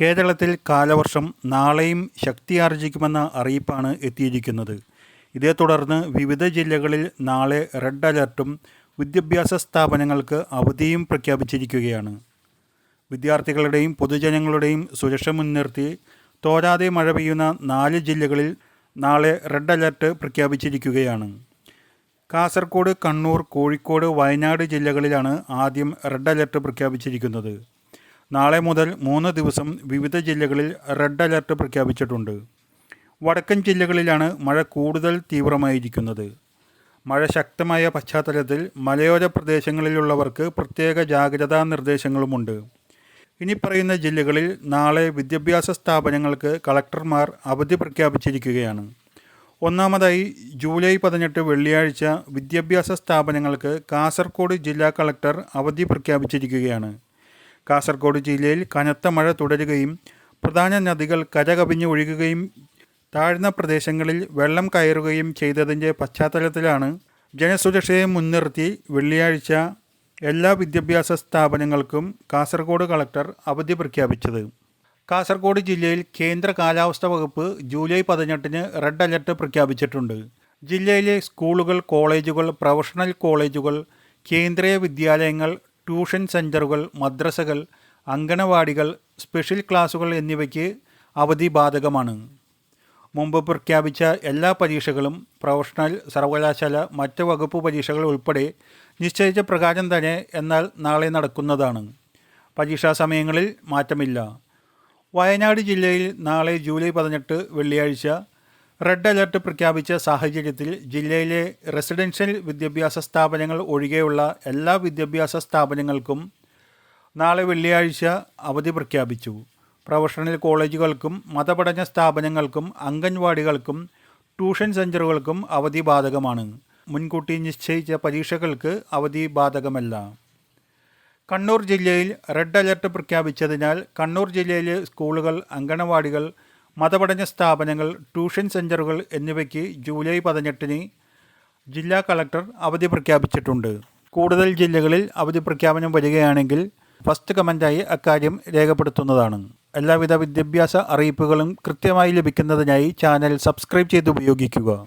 കേരളത്തിൽ കാലവർഷം നാളെയും ശക്തിയാർജിക്കുമെന്ന അറിയിപ്പാണ് എത്തിയിരിക്കുന്നത്. ഇതേ തുടർന്ന് വിവിധ ജില്ലകളിൽ നാളെ റെഡ് അലർട്ടും വിദ്യാഭ്യാസ സ്ഥാപനങ്ങൾക്ക് അവധിയും പ്രഖ്യാപിച്ചിരിക്കുകയാണ്. വിദ്യാർത്ഥികളുടെയും പൊതുജനങ്ങളുടെയും സുരക്ഷ മുൻനിർത്തി തോരാതെ മഴ പെയ്യുന്ന നാല് ജില്ലകളിൽ നാളെ റെഡ് അലർട്ട് പ്രഖ്യാപിച്ചിരിക്കുകയാണ്. കാസർഗോഡ് കണ്ണൂർ കോഴിക്കോട് വയനാട് ജില്ലകളിലാണ് ആദ്യം റെഡ് അലർട്ട് പ്രഖ്യാപിച്ചിരിക്കുന്നത്. നാളെ മുതൽ മൂന്ന് ദിവസം വിവിധ ജില്ലകളിൽ റെഡ് അലർട്ട് പ്രഖ്യാപിച്ചിട്ടുണ്ട്. വടക്കൻ ജില്ലകളിലാണ് മഴ കൂടുതൽ തീവ്രമായിരിക്കുന്നത്. മഴ ശക്തമായ പശ്ചാത്തലത്തിൽ മലയോര പ്രദേശങ്ങളിലുള്ളവർക്ക് പ്രത്യേക ജാഗ്രതാ നിർദ്ദേശങ്ങളുമുണ്ട്. ഇനി പറയുന്ന ജില്ലകളിൽ നാളെ വിദ്യാഭ്യാസ സ്ഥാപനങ്ങൾക്ക് കളക്ടർമാർ അവധി പ്രഖ്യാപിച്ചിരിക്കുകയാണ്. ഒന്നാമതായി ജൂലൈ പതിനെട്ട് വെള്ളിയാഴ്ച വിദ്യാഭ്യാസ സ്ഥാപനങ്ങൾക്ക് കാസർഗോഡ് ജില്ലാ കളക്ടർ അവധി പ്രഖ്യാപിച്ചിരിക്കുകയാണ്. കാസർഗോഡ് ജില്ലയിൽ കനത്ത മഴ തുടരുകയും പ്രധാന നദികൾ കരകവിഞ്ഞ് ഒഴുകുകയും താഴ്ന്ന പ്രദേശങ്ങളിൽ വെള്ളം കയറുകയും ചെയ്തതിന്റെ പശ്ചാത്തലത്തിലാണ് ജനസുരക്ഷയെ മുൻനിർത്തി വെള്ളിയാഴ്ച എല്ലാ വിദ്യാഭ്യാസ സ്ഥാപനങ്ങൾക്കും കാസർഗോഡ് കളക്ടർ അവധി പ്രഖ്യാപിച്ചത്. കാസർഗോഡ് ജില്ലയിൽ കേന്ദ്ര കാലാവസ്ഥ വകുപ്പ് ജൂലൈ പതിനെട്ടിന് റെഡ് അലർട്ട് പ്രഖ്യാപിച്ചിട്ടുണ്ട്. ജില്ലയിലെ സ്കൂളുകൾ കോളേജുകൾ പ്രൊഫഷണൽ കോളേജുകൾ കേന്ദ്രീയ വിദ്യാലയങ്ങൾ ട്യൂഷൻ സെന്ററുകൾ മദ്രസകൾ അങ്കണവാടികൾ സ്പെഷ്യൽ ക്ലാസുകൾ എന്നിവയ്ക്ക് അവധി ബാധകമാണ്. മുമ്പ് പ്രഖ്യാപിച്ച എല്ലാ പരീക്ഷകളും പ്രൊഫഷണൽ സർവകലാശാല മറ്റ് വകുപ്പ് പരീക്ഷകൾ ഉൾപ്പെടെ നിശ്ചയിച്ച പ്രകാരം തന്നെ എന്നാൽ നാളെ നടക്കുന്നതാണ്. പരീക്ഷാ സമയങ്ങളിൽ മാറ്റമില്ല. വയനാട് ജില്ലയിൽ നാളെ ജൂലൈ പതിനെട്ട് വെള്ളിയാഴ്ച റെഡ് അലർട്ട് പ്രഖ്യാപിച്ച സാഹചര്യത്തിൽ ജില്ലയിലെ റെസിഡൻഷ്യൽ വിദ്യാഭ്യാസ സ്ഥാപനങ്ങൾ ഒഴികെയുള്ള എല്ലാ വിദ്യാഭ്യാസ സ്ഥാപനങ്ങൾക്കും നാളെ വെള്ളിയാഴ്ച അവധി പ്രഖ്യാപിച്ചു. പ്രൊഫഷണൽ കോളേജുകൾക്കും മതപഠന സ്ഥാപനങ്ങൾക്കും അംഗൻവാടികൾക്കും ട്യൂഷൻ സെന്ററുകൾക്കും അവധി ബാധകമാണ്. മുൻകൂട്ടി നിശ്ചയിച്ച പരീക്ഷകൾക്ക് അവധി ബാധകമല്ല. കണ്ണൂർ ജില്ലയിൽ റെഡ് അലർട്ട് പ്രഖ്യാപിച്ചതിനാൽ കണ്ണൂർ ജില്ലയിലെ സ്കൂളുകൾ അങ്കണവാടികൾ മതപഠന സ്ഥാപനങ്ങൾ ട്യൂഷൻ സെന്ററുകൾ എന്നിവയ്ക്ക് ജൂലൈ പതിനെട്ടിന് ജില്ലാ കളക്ടർ അവധി പ്രഖ്യാപിച്ചിട്ടുണ്ട്. കൂടുതൽ ജില്ലകളിൽ അവധി പ്രഖ്യാപനം വരികയാണെങ്കിൽ ഫസ്റ്റ് കമന്റായി അക്കാര്യം രേഖപ്പെടുത്തുന്നതാണ്. എല്ലാവിധ വിദ്യാഭ്യാസ അറിയിപ്പുകളും കൃത്യമായി ലഭിക്കുന്നതിനായി ചാനൽ സബ്സ്ക്രൈബ് ചെയ്ത് ഉപയോഗിക്കുക.